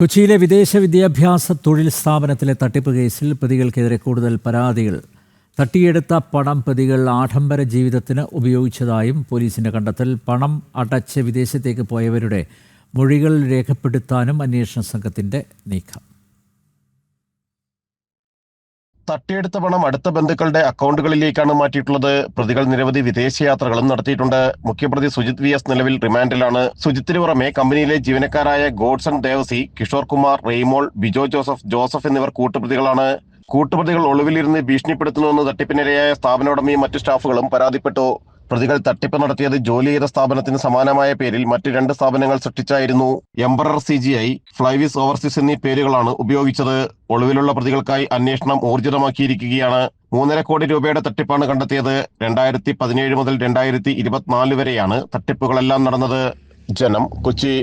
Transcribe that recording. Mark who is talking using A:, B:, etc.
A: കൊച്ചിയിലെ വിദേശ വിദ്യാഭ്യാസ തൊഴിൽ സ്ഥാപനത്തിലെ തട്ടിപ്പ് കേസിൽ പ്രതികൾക്കെതിരെ കൂടുതൽ പരാതികൾ. തട്ടിയെടുത്ത പണം പ്രതികൾ ആഡംബര ജീവിതത്തിന് ഉപയോഗിച്ചതായും പോലീസിന്റെ കണ്ടെത്തൽ. പണം അടച്ച് വിദേശത്തേക്ക് പോയവരുടെ മൊഴികൾ രേഖപ്പെടുത്താനും അന്വേഷണ സംഘത്തിന്റെ നീക്കം.
B: തട്ടിയെടുത്ത പണം അടുത്ത ബന്ധുക്കളുടെ അക്കൗണ്ടുകളിലേക്കാണ് മാറ്റിയിട്ടുള്ളത്. പ്രതികൾ നിരവധി വിദേശയാത്രകളും നടത്തിയിട്ടുണ്ട്. മുഖ്യപ്രതി സുജിത് വി എസ് നിലവിൽ റിമാൻഡിലാണ്. സുജിത്തിന് പുറമെ കമ്പനിയിലെ ജീവനക്കാരായ Godson Devasi Kishore Kumar Reymol Bijo Joseph Joseph എന്നിവർ കൂട്ടുപ്രതികളാണ്. കൂട്ടുപ്രതികൾ ഒളിവിലിരുന്ന് ഭീഷണിപ്പെടുത്തുന്നുവെന്ന് തട്ടിപ്പിനിരയായ സ്ഥാപന ഉടമയും മറ്റു സ്റ്റാഫുകളും പരാതിപ്പെട്ടു. പ്രതികൾ തട്ടിപ്പ് നടത്തിയത് ജോലി ചെയ്ത സ്ഥാപനത്തിന് സമാനമായ പേരിൽ മറ്റ് രണ്ട് സ്ഥാപനങ്ങൾ സൃഷ്ടിച്ചായിരുന്നു. Emperor C G I Flywis overseas എന്നീ പേരുകളാണ് ഉപയോഗിച്ചത്. ഒളിവിലുള്ള പ്രതികൾക്കായി അന്വേഷണം ഊർജിതമാക്കിയിരിക്കുകയാണ് മൂന്നര കോടി രൂപയുടെ തട്ടിപ്പാണ് കണ്ടെത്തിയത്. രണ്ടായിരത്തി പതിനേഴ് മുതൽ രണ്ടായിരത്തി ഇരുപത്തിനാല് വരെയാണ് തട്ടിപ്പുകളെല്ലാം നടന്നത്. ജനം കൊച്ചി.